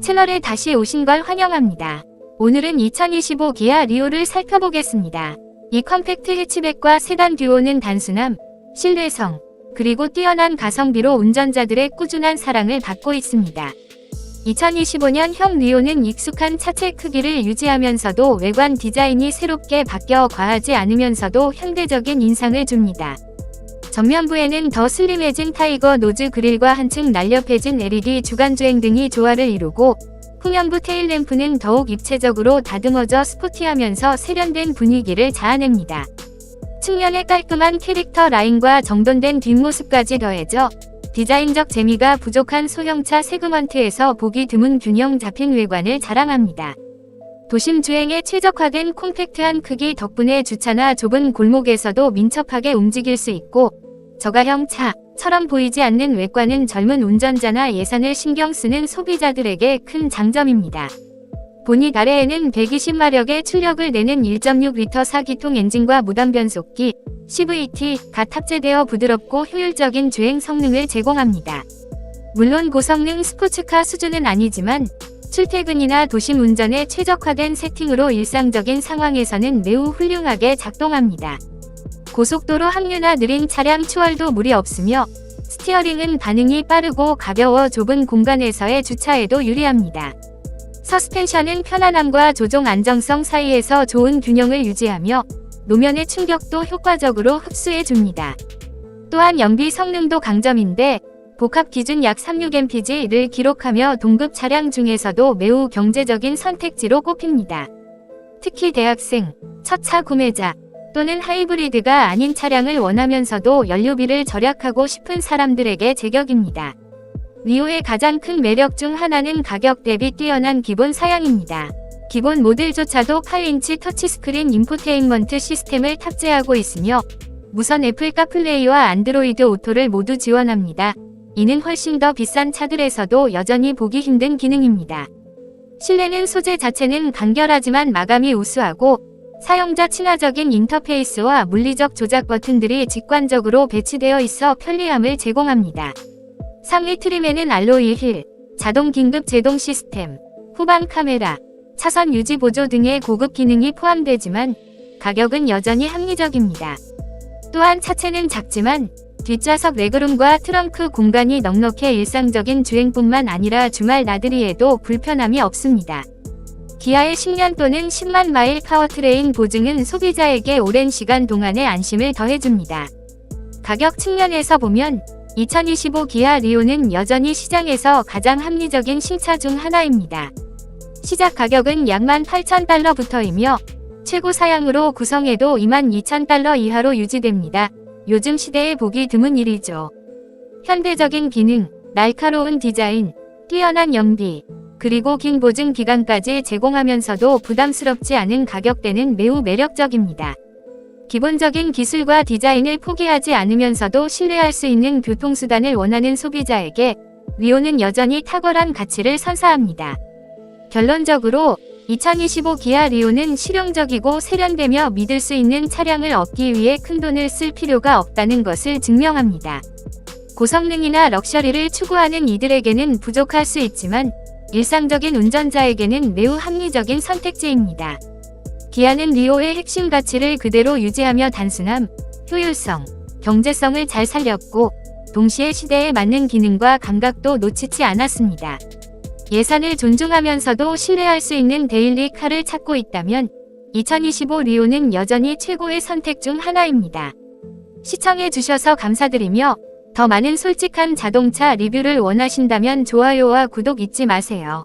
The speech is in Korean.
채널에 다시 오신 걸 환영합니다. 오늘은 2025 기아 리오를 살펴보겠습니다. 이 컴팩트 해치백과 세단 듀오는 단순함, 신뢰성, 그리고 뛰어난 가성비로 운전자들의 꾸준한 사랑을 받고 있습니다. 2025년 형 리오는 익숙한 차체 크기를 유지하면서도 외관 디자인이 새롭게 바뀌어 과하지 않으면서도 현대적인 인상을 줍니다. 전면부에는 더 슬림해진 타이거 노즈 그릴과 한층 날렵해진 LED 주간주행 등이 조화를 이루고 후면부 테일램프는 더욱 입체적으로 다듬어져 스포티하면서 세련된 분위기를 자아냅니다. 측면의 깔끔한 캐릭터 라인과 정돈된 뒷모습까지 더해져 디자인적 재미가 부족한 소형차 세그먼트에서 보기 드문 균형 잡힌 외관을 자랑합니다. 도심 주행에 최적화된 콤팩트한 크기 덕분에 주차나 좁은 골목에서도 민첩하게 움직일 수 있고 저가형 차처럼 보이지 않는 외관은 젊은 운전자나 예산을 신경 쓰는 소비자들에게 큰 장점입니다. 보닛 아래에는 120마력의 출력을 내는 1.6리터 4기통 엔진과 무단 변속기 CVT가 탑재되어 부드럽고 효율적인 주행 성능을 제공합니다. 물론 고성능 스포츠카 수준은 아니지만 출퇴근이나 도심 운전에 최적화된 세팅으로 일상적인 상황에서는 매우 훌륭하게 작동합니다. 고속도로 항류나 느린 차량 추월도 무리 없으며 스티어링은 반응이 빠르고 가벼워 좁은 공간에서의 주차에도 유리합니다. 서스펜션은 편안함과 조종 안정성 사이에서 좋은 균형을 유지하며 노면의 충격도 효과적으로 흡수해 줍니다. 또한 연비 성능도 강점인데 복합 기준 약 36mpg를 기록하며 동급 차량 중에서도 매우 경제적인 선택지로 꼽힙니다. 특히 대학생, 첫 차 구매자 또는 하이브리드가 아닌 차량을 원하면서도 연료비를 절약하고 싶은 사람들에게 제격입니다. 리오의 가장 큰 매력 중 하나는 가격 대비 뛰어난 기본 사양입니다. 기본 모델조차도 8인치 터치스크린 인포테인먼트 시스템을 탑재하고 있으며 무선 애플 카플레이와 안드로이드 오토를 모두 지원합니다. 이는 훨씬 더 비싼 차들에서도 여전히 보기 힘든 기능입니다. 실내는 소재 자체는 간결하지만 마감이 우수하고 사용자 친화적인 인터페이스와 물리적 조작 버튼들이 직관적으로 배치되어 있어 편리함을 제공합니다. 상위 트림에는 알로이 힐, 자동 긴급 제동 시스템, 후방 카메라, 차선 유지 보조 등의 고급 기능이 포함되지만 가격은 여전히 합리적입니다. 또한 차체는 작지만 뒷좌석 레그룸과 트렁크 공간이 넉넉해 일상적인 주행뿐만 아니라 주말 나들이에도 불편함이 없습니다. 기아의 10년 또는 10만 마일 파워트레인 보증은 소비자에게 오랜 시간 동안의 안심을 더해줍니다. 가격 측면에서 보면 2025 기아 리오는 여전히 시장에서 가장 합리적인 신차 중 하나입니다. 시작 가격은 약 18,000달러부터이며 최고 사양으로 구성해도 22,000달러 이하로 유지됩니다. 요즘 시대에 보기 드문 일이죠. 현대적인 기능, 날카로운 디자인, 뛰어난 연비, 그리고 긴 보증 기간까지 제공하면서도 부담스럽지 않은 가격대는 매우 매력적입니다. 기본적인 기술과 디자인을 포기하지 않으면서도 신뢰할 수 있는 교통수단을 원하는 소비자에게 리오는 여전히 탁월한 가치를 선사합니다. 결론적으로 2025 기아 리오는 실용적이고 세련되며 믿을 수 있는 차량을 얻기 위해 큰돈을 쓸 필요가 없다는 것을 증명합니다. 고성능이나 럭셔리를 추구하는 이들에게는 부족할 수 있지만 일상적인 운전자에게는 매우 합리적인 선택지입니다. 기아는 리오의 핵심 가치를 그대로 유지하며 단순함, 효율성, 경제성을 잘 살렸고 동시에 시대에 맞는 기능과 감각도 놓치지 않았습니다. 예산을 존중하면서도 신뢰할 수 있는 데일리 카를 찾고 있다면 2025 리오는 여전히 최고의 선택 중 하나입니다. 시청해주셔서 감사드리며 더 많은 솔직한 자동차 리뷰를 원하신다면 좋아요와 구독 잊지 마세요.